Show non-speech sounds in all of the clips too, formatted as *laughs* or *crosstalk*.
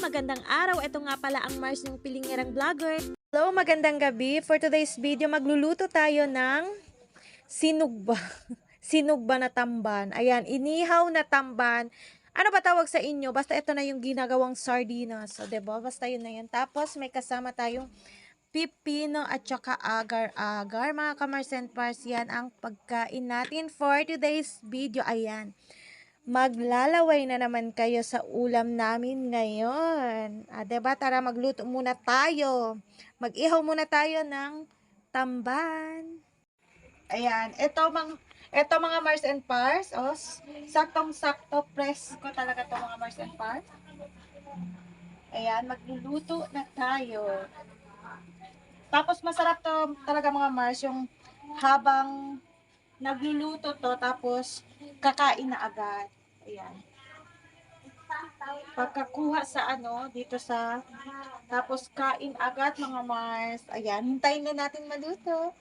magandang araw. Ito nga pala ang Mars ng Pilingirang Vlogger. Hello, magandang gabi. For today's video, magluluto tayo ng sinugba. *laughs* sinugba na tamban. Ayan, inihaw na tamban. Ano ba tawag sa inyo? Basta ito na yung ginagawang sardinas. So, 'di ba? Basta yun na yun. Tapos, may kasama tayong pipino at saka agar-agar. Mga kamars and pars, yan ang pagkain natin for today's video. Ayan. Maglalaway na naman kayo sa ulam namin ngayon. Ah, 'di ba? Tara magluto muna tayo. Mag-ihaw muna tayo ng tamban. Ayan, ito mang ito mga Mars and Pars, oh, saktong-sakto press ko talaga to mga Mars and Pars. Ayan, magluluto na tayo. Tapos masarap to talaga mga Mars yung habang nagluluto to tapos kakain na agad. Ayan. Pagkakuha sa ano, dito sa tapos kain agad mga Mars. Ayan, hintayin na natin maluto.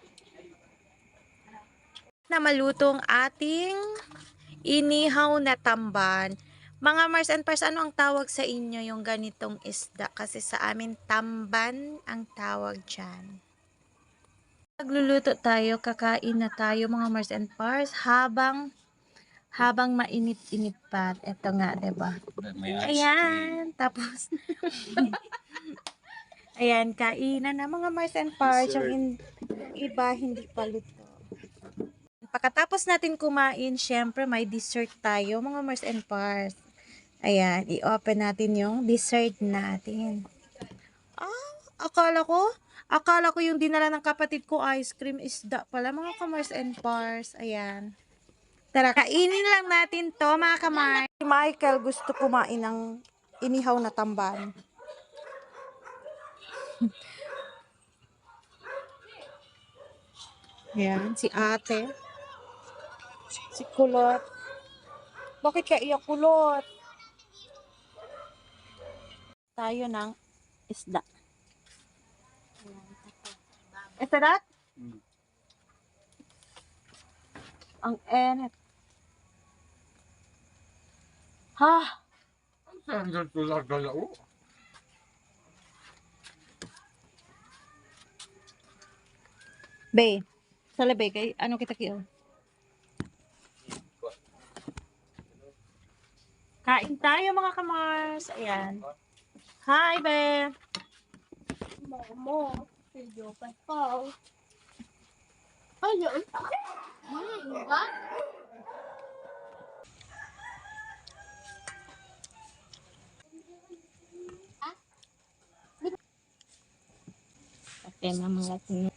Na malutong ating inihaw na tamban. Mga Mars and Pars, ano ang tawag sa inyo yung ganitong isda? Kasi sa amin, tamban ang tawag dyan. Magluluto tayo, kakain na tayo mga Mars and Pars habang habang mainit-init pa. Ito nga, 'di ba? Ayan, tapos *laughs* Ayan, kainan na mga Mars and Pars. Yung in- yung iba hindi pa luto. Pagkatapos natin kumain, syempre may dessert tayo mga Mars and Pars. Ayan, i-open natin yung dessert natin. Ah, akala ko, akala ko yung dinala ng kapatid ko ice cream isda pala mga kamars and pars. Ayan. Tara, kainin lang natin to mga kamars. Si Michael gusto kumain ng inihaw na tamban. Ayan, si ate. Si kulot. Bakit ka iyak kulot? Tayo ng isda. Ito dat? Mm. Ang enit. Ha? Saan dyan tulad galao? Be, sala be, kay ano kita kiyo? Kain tayo mga kamars. Ayan. Hi, be. Momo, video pa pa. Ayun. Hmm, ba? Ate, mga tingin